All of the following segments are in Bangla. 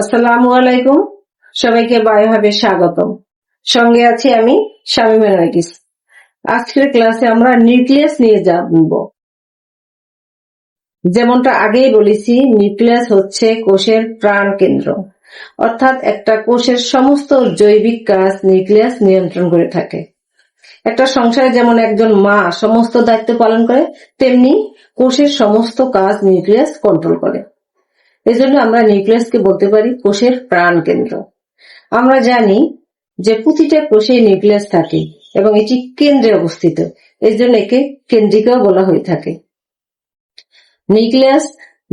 আসসালামু আলাইকুম। সবাইকে বায়োহাবে স্বাগতম। সঙ্গে আছি আমি শামিমা নার্গিস আজকের ক্লাসে আমরা নিউক্লিয়াস নিয়ে জানব। যেমনটা আগেই বলেছি, নিউক্লিয়াস হচ্ছে কোষের প্রাণ কেন্দ্র অর্থাৎ একটা কোষের সমস্ত জৈবিক কাজ নিউক্লিয়াস নিয়ন্ত্রণ করে থাকে। একটা সংসারে যেমন একজন মা সমস্ত দায়িত্ব পালন করে, তেমনি কোষের সমস্ত কাজ নিউক্লিয়াস কন্ট্রোল করে। এজন্য আমরা নিউক্লিয়াসকে বলতে পারি কোষের প্রাণ কেন্দ্র। আমরা জানি যে প্রতিটা কোষে নিউক্লিয়াস থাকে এবং এটি কেন্দ্রে অবস্থিত। এই জন্য একে কেন্দ্রিকাও বলা হয়ে থাকে। নিউক্লিয়াস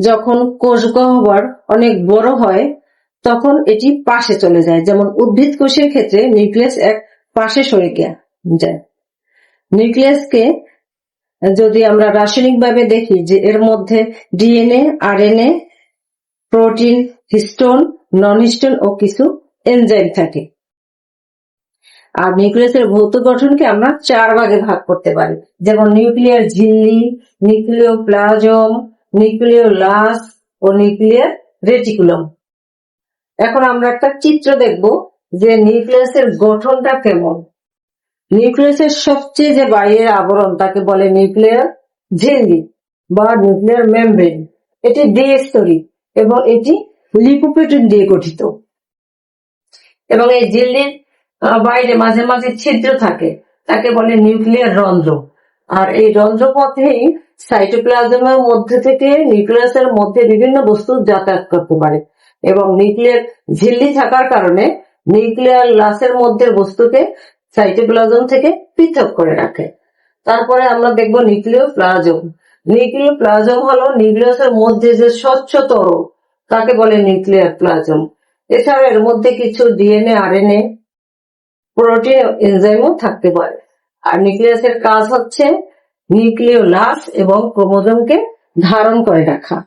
যখন কোষ গহ্বর অনেক বড় হয়, তখন এটি পাশে চলে যায়। যেমন উদ্ভিদ কোষের ক্ষেত্রে নিউক্লিয়াস এক পাশে সরে যায়। নিউক্লিয়াসকে যদি আমরা রাসায়নিকভাবে দেখি যে এর মধ্যে ডিএনএ আর RNA protein, histone non histone ও কিছু এনজাইম থাকে। আর নিউক্লিয়াসের ভৌত গঠনকে আমরা চার ভাগে ভাগ করতে পারি। যেমন নিউক্লিয়ার ঝিল্লি নিউক্লিয় প্লাজম নিউক্লিয় লাস ও নিউক্লিয়ার রেটিকুলাম। এখন আমরা একটা চিত্র দেখব যে নিউক্লিয়াসের গঠনটা কেমন। নিউক্লিয়াসের সবচেয়ে যে বাইরের আবরণ, তাকে বলে নিউক্লিয়ার ঝিল্লি বা নিউক্লিয়ার মেমব্রেন। এটি দ্বিস্তরী। এবং এটি লিপোপ্রোটিন দিয়ে গঠিত। এবং এই ঝিল্লির বাইরে মাঝে মাঝে ছিদ্র থাকে। তাকে বলে নিউক্লিয়ার রন্ধ্র। আর এই রন্ধ্র পথেই সাইটোপ্লাজমের মধ্যে থেকে নিউক্লিয়াসের মধ্যে বিভিন্ন বস্তু যাতায়াত করতে পারে। এবং নিউক্লিয়ার ঝিল্লি থাকার কারণে নিউক্লিয়ার লাসের মধ্যে বস্তুকে সাইটোপ্লাজম থেকে পৃথক করে রাখে। তারপরে আমরা দেখব নিউক্লিয় প্লাজম নিউক্লিয় প্লাজম হলো নিউক্লিয়াসের মধ্যে যে স্বচ্ছ তরল তাকে বলে নিউক্লিয়ার প্লাজম। এছাড়া এর মধ্যে কিছু ডিএনএ, আরএনএ, প্রোটিন, এনজাইমও থাকতে পারে। আর নিউক্লিয়াসের কাজ হচ্ছে নিউক্লিয় লাস এবং ক্রোমোজোমকে ধারণ করে রাখা।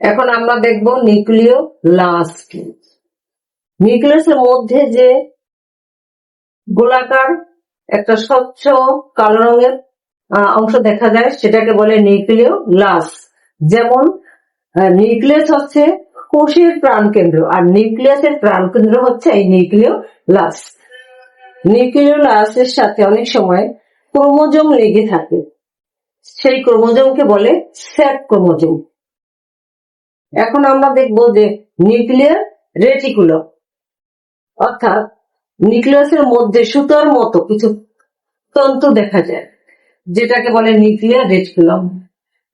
এখন আমরা দেখব নিউক্লিয় লাস নিউক্লিয়াসের মধ্যে যে গোলাকার একটা স্বচ্ছ কালো রঙের অংশ দেখা যায়, সেটাকে বলে নিউক্লিয় লাস যেমন নিউক্লিয়াস হচ্ছে কোষের প্রাণকেন্দ্র, আর নিউক্লিয়াসের প্রাণকেন্দ্র হচ্ছে এই নিউক্লিয় লাস নিউক্লিয় লাসের সাথে অনেক সময় ক্রোমোজোম লেগে থাকে। সেই ক্রোমোজোমকে বলে স্যাক ক্রোমোজোম। এখন আমরা দেখব যে নিউক্লিয়ার রেটিকুলাম। অর্থাৎ নিউক্লিয়াসের মধ্যে সুতার মতো কিছু তন্তু দেখা যায়। যেটাকে বলে নিউক্লিয়ার রেটিকুলাম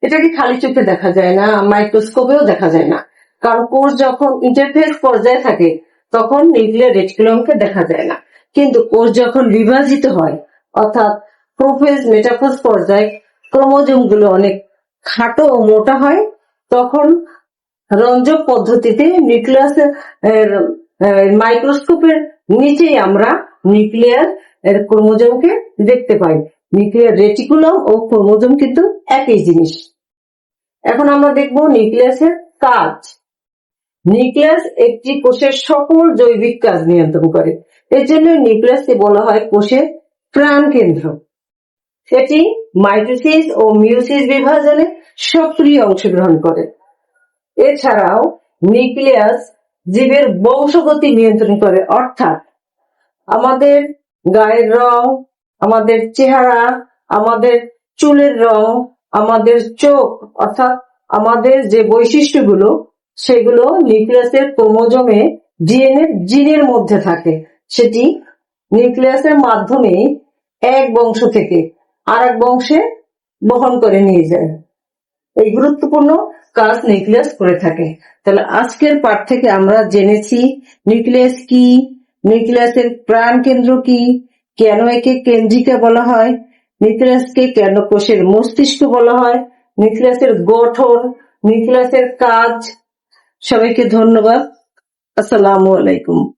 এটাকে খালি চোখে দেখা যায় না, মাইক্রোস্কোপেও দেখা যায় না। কারণ কোষ যখন ইন্টারফেস পর্যায়ে থাকে, তখন নিউক্লিয়ার রেটিকুলামকে দেখা যায় না। কিন্তু কোষ যখন বিভাজিত হয়, অর্থাৎ প্রোফেজ মেটাফোজ পর্যায়ে ক্রোমোজোমগুলো অনেক খাটো ও মোটা হয়, তখন রঞ্জক পদ্ধতিতে নিউক্লিয়াসের মাইক্রোস্কোপের নিচেই আমরা নিউক্লিয়ার ক্রোমোজোমকে দেখতে পাই। নিউক্লিয়ার রেটিকুলাম ও ক্রোমোজোম কিন্তু একই জিনিস। এখন আমরা দেখব নিউক্লিয়াসের কাজ। নিউক্লিয়াস একটি কোষের সকল জৈবিক কাজ নিয়ন্ত্রণ করে। এর জন্য নিউক্লিয়াসকে বলা হয় কোষের প্রাণ কেন্দ্র। সেটি মাইটোসিস ও মিউসিস বিভাজনে সক্রিয় অংশগ্রহণ করে। এছাড়াও নিউক্লিয়াস জীবের বংশগতি নিয়ন্ত্রণ করে, অর্থাৎ আমাদের গায়ের রং আমাদের চেহারা, আমাদের চুলের রং, আমাদের চোখ, অর্থাৎ আমাদের যে বৈশিষ্ট্যগুলো, সেগুলো নিউক্লিয়াসের ক্রোমোজোমে ডিএনএ জিনের মধ্যে থাকে। সেটি নিউক্লিয়াসের মাধ্যমে এক বংশ থেকে আর এক বংশে বহন করে নিয়ে যায়। এই গুরুত্বপূর্ণ কাজ নিউক্লিয়াস করে থাকে। তাহলে আজকের পাঠ থেকে আমরা জেনেছি নিউক্লিয়াস কি, নিউক্লিয়াসের প্রাণ কেন্দ্র কি কেন একে কেন্দ্রিকা বলা হয়? নিথলাসকে কেন কোষের মস্তিষ্ক বলা হয়? নিথলাসের গঠন নিউক্লিয়াসের কাজ। সবাইকে ধন্যবাদ। আসসালামু আলাইকুম।